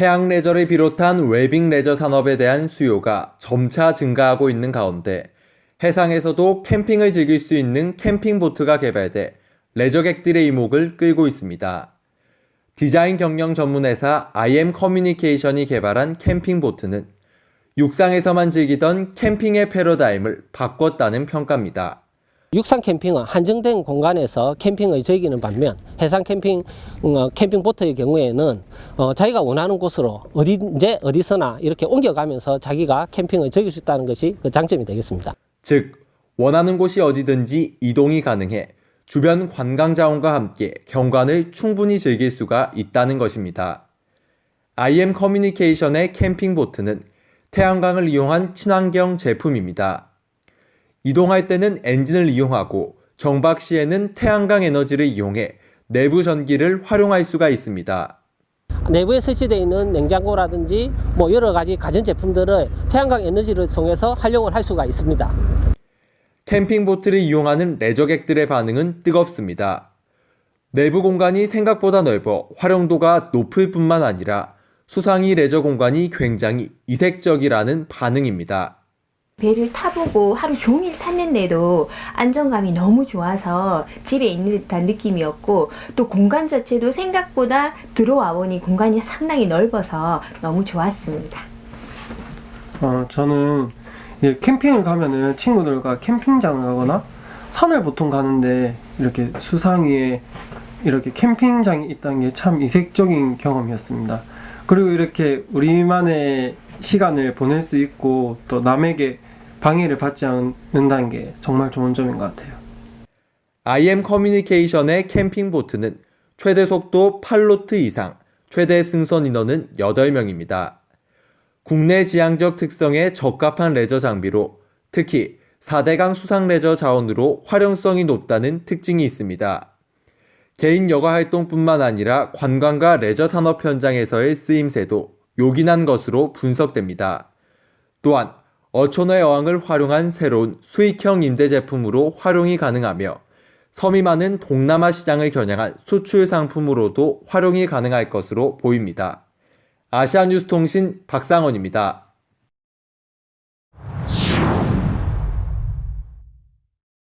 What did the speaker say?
해양 레저를 비롯한 웨빙 레저 산업에 대한 수요가 점차 증가하고 있는 가운데 해상에서도 캠핑을 즐길 수 있는 캠핑보트가 개발돼 레저객들의 이목을 끌고 있습니다. 디자인 경영 전문회사 IM 커뮤니케이션이 개발한 캠핑보트는 육상에서만 즐기던 캠핑의 패러다임을 바꿨다는 평가입니다. 육상 캠핑은 한정된 공간에서 캠핑을 즐기는 반면 해상 캠핑 어, 캠핑 보트의 경우에는 어, 자기가 원하는 곳으로 어디든지 어디서나 이렇게 옮겨가면서 자기가 캠핑을 즐길 수 있다는 것이 그 장점이 되겠습니다. 즉, 원하는 곳이 어디든지 이동이 가능해 주변 관광 자원과 함께 경관을 충분히 즐길 수가 있다는 것입니다. IM 커뮤니케이션의 캠핑 보트는 태양광을 이용한 친환경 제품입니다. 이동할 때는 엔진을 이용하고 정박 시에는 태양광 에너지를 이용해 내부 전기를 활용할 수가 있습니다. 내부에 설치되어 있는 냉장고라든지 뭐 여러 가지 가전 제품들을 태양광 에너지를 통해서 활용을 할 수가 있습니다. 캠핑 보트를 이용하는 레저객들의 반응은 뜨겁습니다. 내부 공간이 생각보다 넓어 활용도가 높을 뿐만 아니라 수상이 레저 공간이 굉장히 이색적이라는 반응입니다. 배를 타보고 하루 종일 탔는데도 안정감이 너무 좋아서 집에 있는 듯한 느낌이었고 또 공간 자체도 생각보다 들어와 보니 공간이 상당히 넓어서 너무 좋았습니다. 어, 저는 이제 캠핑을 가면은 친구들과 캠핑장을 가거나 산을 보통 가는데 이렇게 수상 위에 이렇게 캠핑장이 있다는 게 참 이색적인 경험이었습니다. 그리고 이렇게 우리만의 시간을 보낼 수 있고 또 남에게 방해를 받지 않는다는 게 정말 좋은 점인 것 같아요. IM 커뮤니케이션의 캠핑 보트는 최대 속도 8노트 이상, 최대 승선 인원은 8명입니다. 국내 지향적 특성에 적합한 레저 장비로 특히 4대강 수상 레저 자원으로 활용성이 높다는 특징이 있습니다. 개인 여가 활동뿐만 아니라 관광과 레저 산업 현장에서의 쓰임새도 요긴한 것으로 분석됩니다. 또한 어촌의 어항을 활용한 새로운 수익형 임대 제품으로 활용이 가능하며 섬이 많은 동남아 시장을 겨냥한 수출 상품으로도 활용이 가능할 것으로 보입니다. 아시아뉴스 통신 박상원입니다.